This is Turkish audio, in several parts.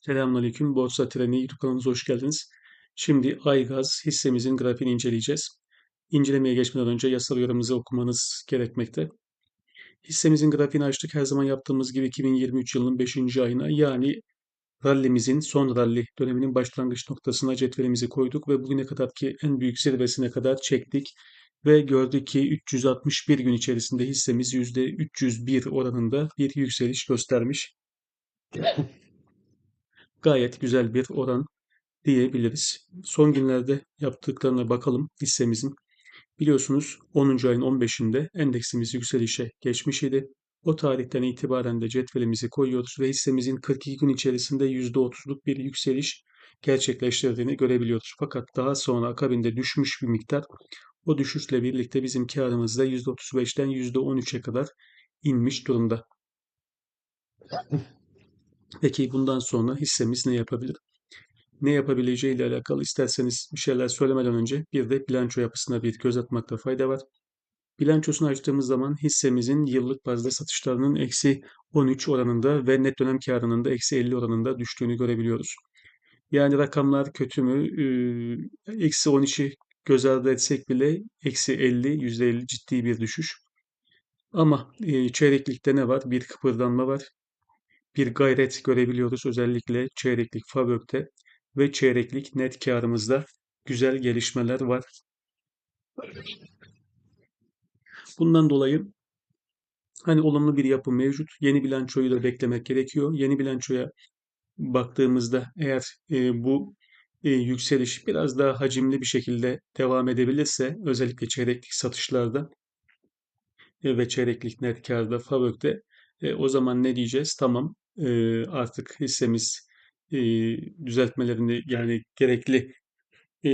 Selamünaleyküm. Borsa Treni YouTube kanalımıza hoş geldiniz. Şimdi Aygaz hissemizin grafiğini inceleyeceğiz. İncelemeye geçmeden önce yasal yorumumuzu okumanız gerekmekte. Hissemizin grafiğini açtık. Her zaman yaptığımız gibi 2023 yılının 5. ayına yani rallimizin son ralli döneminin başlangıç noktasına cetvelimizi koyduk ve bugüne kadarki en büyük zirvesine kadar çektik ve gördük ki 361 gün içerisinde hissemiz %301 oranında bir yükseliş göstermiş gayet güzel bir oran diyebiliriz. Son günlerde yaptıklarına bakalım hissemizin. Biliyorsunuz 10. ayın 15'inde endeksimiz yükselişe geçmiş idi. O tarihten itibaren de cetvelimizi koyuyoruz ve hissemizin 42 gün içerisinde %30'luk bir yükseliş gerçekleştirdiğini görebiliyoruz. Fakat daha sonra akabinde düşmüş bir miktar. O düşüşle birlikte bizim karımız da %35'ten %13'e kadar inmiş durumda. Peki bundan sonra hissemiz ne yapabilir? Ne yapabileceği ile alakalı isterseniz bir şeyler söylemeden önce bir de bilanço yapısına bir göz atmakta fayda var. Bilançosunu açtığımız zaman hissemizin yıllık bazda satışlarının eksi 13 oranında ve net dönem karının da eksi 50 oranında düştüğünü görebiliyoruz. Yani rakamlar kötü mü? Eksi 13'ü göz ardı etsek bile eksi 50, %50 ciddi bir düşüş. Ama e, çeyreklikte ne var? Bir kıpırdanma var bir gayret görebiliyoruz. Özellikle çeyreklik FAVÖK'te ve çeyreklik net karımızda güzel gelişmeler var. Bundan dolayı hani olumlu bir yapı mevcut. Yeni bilançoyu da beklemek gerekiyor. Yeni bilançoya baktığımızda eğer e, bu e, yükseliş biraz daha hacimli bir şekilde devam edebilirse özellikle çeyreklik satışlarda e, ve çeyreklik net karda FAVÖK'te e, o zaman ne diyeceğiz? Tamam e, artık hissemiz e, düzeltmelerini yani gerekli e,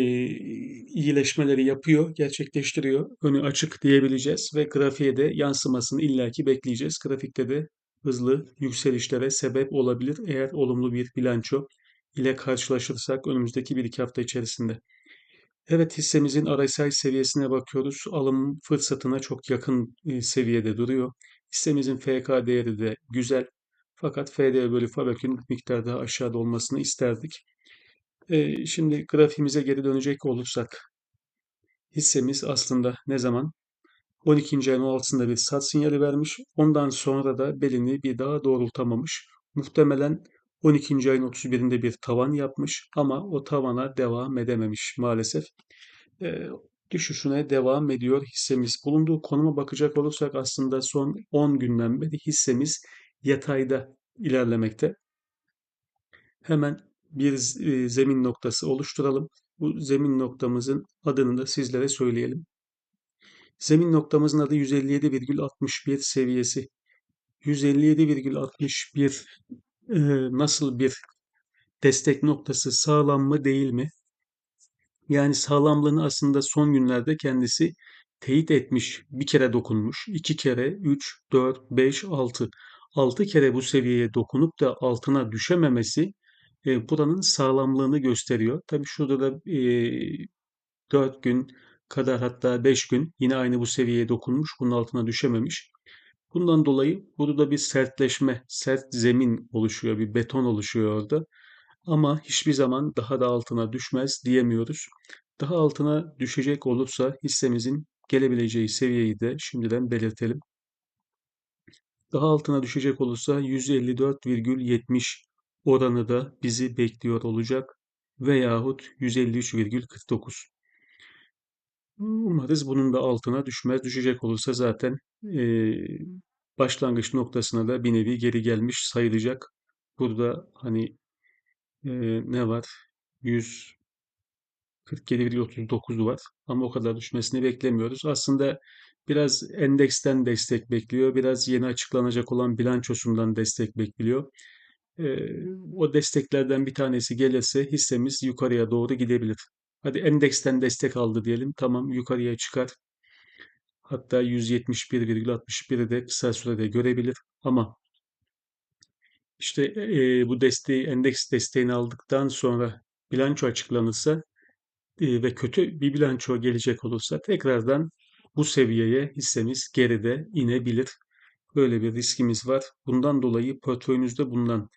iyileşmeleri yapıyor, gerçekleştiriyor. Önü açık diyebileceğiz ve grafiğe de yansımasını illaki bekleyeceğiz. Grafikte de hızlı yükselişlere sebep olabilir eğer olumlu bir bilanço ile karşılaşırsak önümüzdeki bir iki hafta içerisinde. Evet hissemizin RSI seviyesine bakıyoruz. Alım fırsatına çok yakın seviyede duruyor. Hissemizin FK değeri de güzel. Fakat FD bölü FABÖK'ün miktar daha aşağıda olmasını isterdik. E, şimdi grafiğimize geri dönecek olursak hissemiz aslında ne zaman 12. ayın 16'sında bir sat sinyali vermiş. Ondan sonra da belini bir daha doğrultamamış. Muhtemelen 12. ayın 31'inde bir tavan yapmış ama o tavana devam edememiş maalesef. E, düşüşüne devam ediyor hissemiz. Bulunduğu konuma bakacak olursak aslında son 10 günden beri hissemiz yatayda ilerlemekte. Hemen bir e, zemin noktası oluşturalım. Bu zemin noktamızın adını da sizlere söyleyelim. Zemin noktamızın adı 157,61 seviyesi. 157,61 e, nasıl bir destek noktası sağlam mı değil mi? Yani sağlamlığını aslında son günlerde kendisi teyit etmiş. Bir kere dokunmuş, iki kere, üç, dört, beş, altı. Altı kere bu seviyeye dokunup da altına düşememesi e, buranın sağlamlığını gösteriyor. Tabii şurada da e, 4 gün kadar hatta 5 gün yine aynı bu seviyeye dokunmuş. Bunun altına düşememiş. Bundan dolayı burada bir sertleşme, sert zemin oluşuyor, bir beton oluşuyor orada. Ama hiçbir zaman daha da altına düşmez diyemiyoruz. Daha altına düşecek olursa hissemizin gelebileceği seviyeyi de şimdiden belirtelim. Daha altına düşecek olursa 154,70 oranı da bizi bekliyor olacak veyahut 153,49. Umarız bunun da altına düşmez. Düşecek olursa zaten e, başlangıç noktasına da bir nevi geri gelmiş sayılacak. Burada hani ne var? 147,39 var ama o kadar düşmesini beklemiyoruz. Aslında biraz endeksten destek bekliyor. Biraz yeni açıklanacak olan bilançosundan destek bekliyor. E, o desteklerden bir tanesi gelirse hissemiz yukarıya doğru gidebilir. Hadi endeksten destek aldı diyelim. Tamam yukarıya çıkar. Hatta 171,61'i de kısa sürede görebilir. Ama işte e, bu desteği, endeks desteğini aldıktan sonra bilanço açıklanırsa e, ve kötü bir bilanço gelecek olursa tekrardan bu seviyeye hissemiz geride inebilir. Böyle bir riskimiz var. Bundan dolayı portföyünüzde bulunan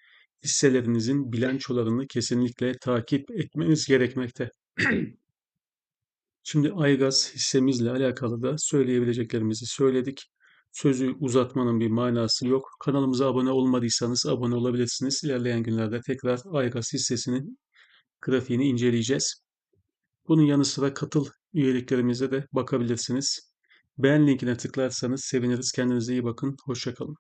hisselerinizin bilançolarını kesinlikle takip etmeniz gerekmekte. Şimdi Aygaz hissemizle alakalı da söyleyebileceklerimizi söyledik. Sözü uzatmanın bir manası yok. Kanalımıza abone olmadıysanız abone olabilirsiniz. İlerleyen günlerde tekrar Aygaz hissesinin grafiğini inceleyeceğiz. Bunun yanı sıra katıl üyeliklerimize de bakabilirsiniz. Beğen linkine tıklarsanız seviniriz. Kendinize iyi bakın. Hoşçakalın.